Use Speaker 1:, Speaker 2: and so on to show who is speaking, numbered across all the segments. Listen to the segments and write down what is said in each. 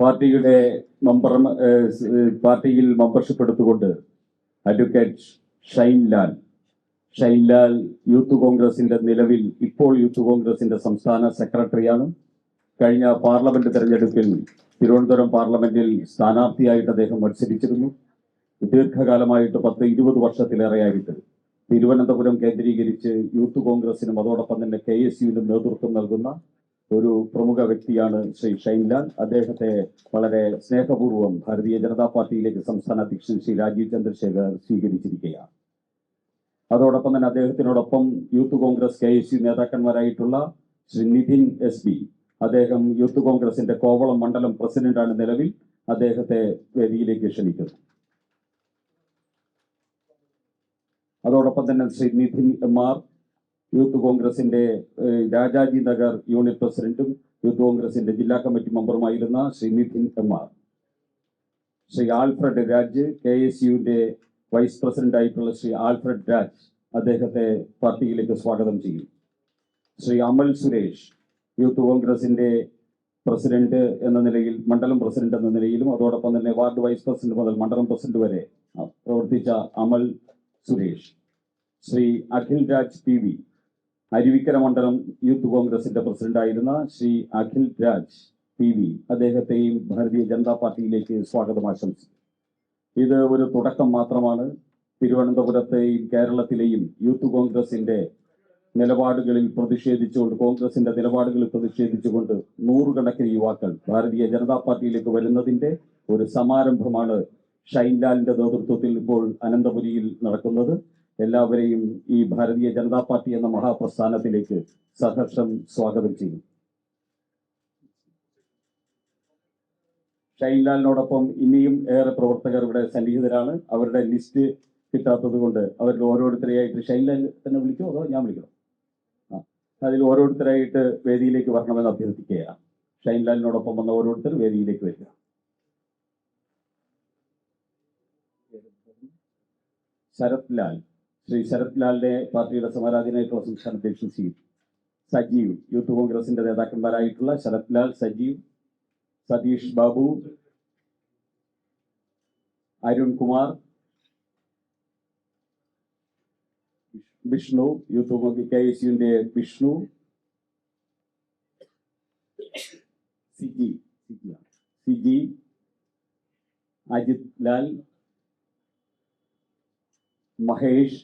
Speaker 1: പാർട്ടിയുടെ മെമ്പർ പാർട്ടിയിൽ മെമ്പർഷിപ്പ് എടുത്തുകൊണ്ട് അഡ്വക്കേറ്റ് ഷൈൻലാൽ. ലാൽ ഷൈൻ ലാൽ യൂത്ത് കോൺഗ്രസിന്റെ നിലവിൽ ഇപ്പോൾ യൂത്ത് കോൺഗ്രസിന്റെ സംസ്ഥാന സെക്രട്ടറിയാണ്. കഴിഞ്ഞ പാർലമെന്റ് തെരഞ്ഞെടുപ്പിൽ തിരുവനന്തപുരം പാർലമെന്റിൽ സ്ഥാനാർത്ഥിയായിട്ട് അദ്ദേഹം മത്സരിച്ചിരുന്നു. ദീർഘകാലമായിട്ട് പത്ത് ഇരുപത് വർഷത്തിലേറെയായിട്ട് തിരുവനന്തപുരം കേന്ദ്രീകരിച്ച് യൂത്ത് കോൺഗ്രസിനും അതോടൊപ്പം തന്നെ കെ എസ് യുവിനും നേതൃത്വം നൽകുന്ന ഒരു പ്രമുഖ വ്യക്തിയാണ് ശ്രീ ഷൈൻലാൽ. അദ്ദേഹത്തെ വളരെ സ്നേഹപൂർവം ഭാരതീയ ജനതാ പാർട്ടിയിലേക്ക് സംസ്ഥാന അധ്യക്ഷൻ ശ്രീ രാജീവ് ചന്ദ്രശേഖർ സ്വീകരിച്ചിരിക്കുകയാണ്. അതോടൊപ്പം തന്നെ അദ്ദേഹത്തിനോടൊപ്പം youth Congress K S U നേതാക്കന്മാരായിട്ടുള്ള Shri Nitin S B അദ്ദേഹം യൂത്ത് കോൺഗ്രസിന്റെ കോവളം മണ്ഡലം പ്രസിഡന്റാണ് നിലവിൽ. അദ്ദേഹത്തെ വേദിയിലേക്ക് ക്ഷണിക്കുന്നു. അതോടൊപ്പം തന്നെ Shri Nithin M R youth കോൺഗ്രസിന്റെ രാജാജി നഗർ യൂണിറ്റ് പ്രസിഡന്റും യൂത്ത് കോൺഗ്രസിന്റെ ജില്ലാ committee മെമ്പറുമായിരുന്ന Shri Nithin M R. Shri Alfred Raj K S യുവിന്റെ vice president ആയിട്ടുള്ള ശ്രീ ആൽഫ്രഡ് രാജ് അദ്ദേഹത്തെ പാർട്ടിയിലേക്ക് സ്വാഗതം ചെയ്യും. ശ്രീ അമൽ സുരേഷ് യൂത്ത് കോൺഗ്രസിന്റെ പ്രസിഡന്റ് എന്ന നിലയിൽ മണ്ഡലം പ്രസിഡന്റ് എന്ന നിലയിലും അതോടൊപ്പം തന്നെ വാർഡ് വൈസ് പ്രസിഡന്റ് മുതൽ മണ്ഡലം പ്രസിഡന്റ് വരെ പ്രവർത്തിച്ച അമൽ സുരേഷ്. ശ്രീ അഖിൽ രാജ് പി വി അരുവിക്കര മണ്ഡലം യൂത്ത് കോൺഗ്രസിന്റെ പ്രസിഡന്റായിരുന്ന ശ്രീ അഖിൽ രാജ് പി വി അദ്ദേഹത്തെയും ഭാരതീയ ജനതാ പാർട്ടിയിലേക്ക് സ്വാഗതം ആശംസിച്ചു ഇത് ഒരു തുടക്കം മാത്രമാണ്. തിരുവനന്തപുരത്തെയും കേരളത്തിലെയും യൂത്ത് കോൺഗ്രസിന്റെ നിലപാടുകളിൽ പ്രതിഷേധിച്ചുകൊണ്ട് കോൺഗ്രസിന്റെ നിലപാടുകളിൽ പ്രതിഷേധിച്ചുകൊണ്ട് നൂറുകണക്കിന് യുവാക്കൾ ഭാരതീയ ജനതാ പാർട്ടിയിലേക്ക് വരുന്നതിന്റെ ഒരു സമാരംഭമാണ് ഷൈൻലാലിന്റെ നേതൃത്വത്തിൽ ഇപ്പോൾ അനന്തപുരിയിൽ നടക്കുന്നത്. എല്ലാവരെയും ഈ ഭാരതീയ ജനതാ പാർട്ടി എന്ന മഹാപ്രസ്ഥാനത്തിലേക്ക് സഹർഷം സ്വാഗതം ചെയ്യും. ഷൈൻലാലിനോടൊപ്പം ഇനിയും ഏറെ പ്രവർത്തകർ ഇവിടെ സന്നിഹിതരാണ്. അവരുടെ ലിസ്റ്റ് കിട്ടാത്തത് കൊണ്ട് അവരിൽ ഓരോരുത്തരെയായിട്ട് ഷൈൻലാൽ തന്നെ വിളിക്കോ അതോ ഞാൻ വിളിക്കണോ? ആ അതിൽ ഓരോരുത്തരായിട്ട് വേദിയിലേക്ക് വരണമെന്ന് അഭ്യർത്ഥിക്കുകയാണ്. ഷൈൻലാലിനോടൊപ്പം വന്ന ഓരോരുത്തർ വേദിയിലേക്ക് വരിക. ശരത് ലാൽ. ശ്രീ ശരത് ലാലിനെ പാർട്ടിയുടെ സമരാധീനായിട്ടുള്ള സംസ്ഥാന അധ്യക്ഷൻ സി സജീവ് യൂത്ത് കോൺഗ്രസിന്റെ നേതാക്കന്മാരായിട്ടുള്ള Sarath Lal Sajeev Satheesh Babu Arun Kumar Vishnu youth Congress K S യുവിന്റെ Vishnu Siji Siji Ajith Lal Mahesh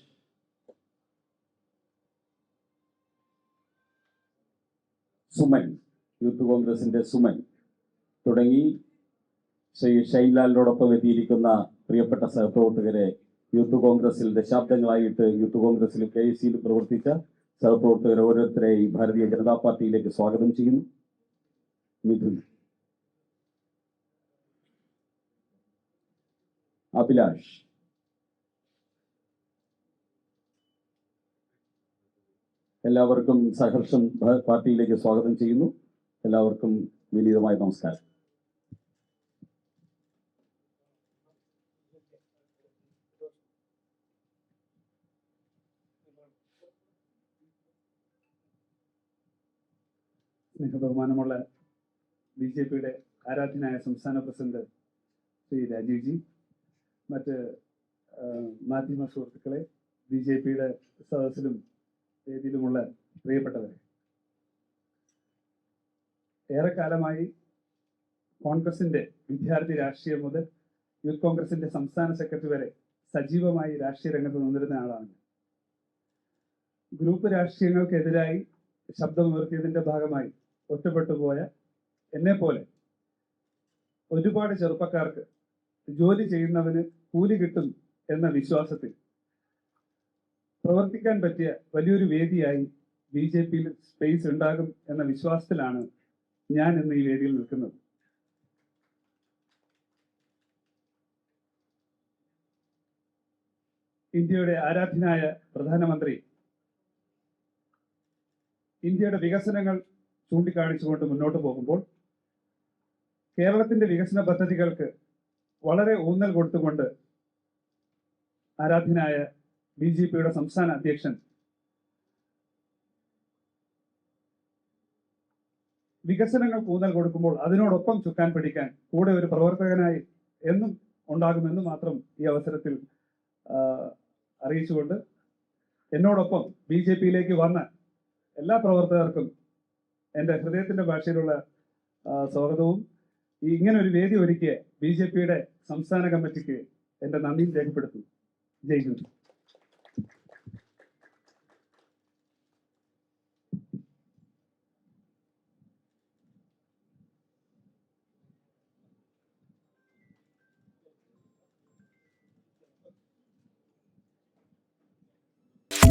Speaker 1: Suman youth കോൺഗ്രസിന്റെ സുമൻ തുടങ്ങി ശ്രീ ഷൈൻലാലിനോടൊപ്പം എത്തിയിരിക്കുന്ന പ്രിയപ്പെട്ട സഹപ്രവർത്തകരെ യൂത്ത് കോൺഗ്രസിൽ ദശാബ്ദങ്ങളായിട്ട് യൂത്ത് കോൺഗ്രസിലും കെ എസ് സിയിലും പ്രവർത്തിച്ച സഹപ്രവർത്തകർ ഓരോരുത്തരെയും ഭാരതീയ ജനതാ പാർട്ടിയിലേക്ക് സ്വാഗതം ചെയ്യുന്നു. മിഥുൻ. അഭിലാഷ്. എല്ലാവർക്കും സഹർഷം പാർട്ടിയിലേക്ക് സ്വാഗതം ചെയ്യുന്നു. എല്ലാവർക്കും വിനീതമായ നമസ്കാരം.
Speaker 2: സ്നേഹബഹുമാനമുള്ള ബി ജെ പിയുടെ ആരാധ്യനായ സംസ്ഥാന പ്രസിഡന്റ് ശ്രീ രാജീവ് ജി മറ്റ് മാധ്യമ സുഹൃത്തുക്കളെ ബി ജെ പിയുടെ സദസ്സിലും വേദിയിലുമുള്ള പ്രിയപ്പെട്ടവരെ ഏറെക്കാലമായി കോൺഗ്രസിന്റെ വിദ്യാർത്ഥി രാഷ്ട്രീയം മുതൽ യൂത്ത് കോൺഗ്രസിന്റെ സംസ്ഥാന സെക്രട്ടറി വരെ സജീവമായി രാഷ്ട്രീയ രംഗത്ത് നിന്നിരുന്ന ആളാണ്. ഗ്രൂപ്പ് രാഷ്ട്രീയങ്ങൾക്കെതിരായി ശബ്ദമുയർത്തിയതിന്റെ ഭാഗമായി ഒറ്റപ്പെട്ടു പോയ എന്നെ പോലെ ഒരുപാട് ചെറുപ്പക്കാർക്ക് ജോലി ചെയ്യുന്നവന് കൂലി കിട്ടും എന്ന വിശ്വാസത്തിൽ പ്രവർത്തിക്കാൻ പറ്റിയ വലിയൊരു വേദിയായി ബി ജെ പിയിൽ സ്പേസ് ഉണ്ടാകും എന്ന വിശ്വാസത്തിലാണ് ഞാൻ ഇന്ന് ഈ വേദിയിൽ നിൽക്കുന്നത്. ഇന്ത്യയുടെ ആരാധ്യനായ പ്രധാനമന്ത്രി ഇന്ത്യയുടെ വികസനങ്ങൾ ചൂണ്ടിക്കാണിച്ചുകൊണ്ട് മുന്നോട്ട് പോകുമ്പോൾ കേരളത്തിന്റെ വികസന പദ്ധതികൾക്ക് വളരെ ഊന്നൽ കൊടുത്തുകൊണ്ട് ആരാധ്യനായ ബി ജെ പിയുടെ സംസ്ഥാന അധ്യക്ഷൻ. വികസനങ്ങൾക്ക് ഊന്നൽ കൊടുക്കുമ്പോൾ അതിനോടൊപ്പം ചുക്കാൻ പിടിക്കാൻ കൂടെ ഒരു പ്രവർത്തകനായി എന്നും ഉണ്ടാകുമെന്ന് മാത്രം ഈ അവസരത്തിൽ അറിയിച്ചുകൊണ്ട് എന്നോടൊപ്പം ബി ജെ പിയിലേക്ക് വന്ന എല്ലാ പ്രവർത്തകർക്കും എന്റെ ഹൃദയത്തിന്റെ ഭാഷയിലുള്ള സ്വാഗതവും. ഇങ്ങനെ ഒരു വേദി ഒരുക്കിയ ബി ജെ പിയുടെ സംസ്ഥാന കമ്മിറ്റിക്ക് എന്റെ നന്ദിയും രേഖപ്പെടുത്തുന്നു. ജയ് ഹിന്ദ്.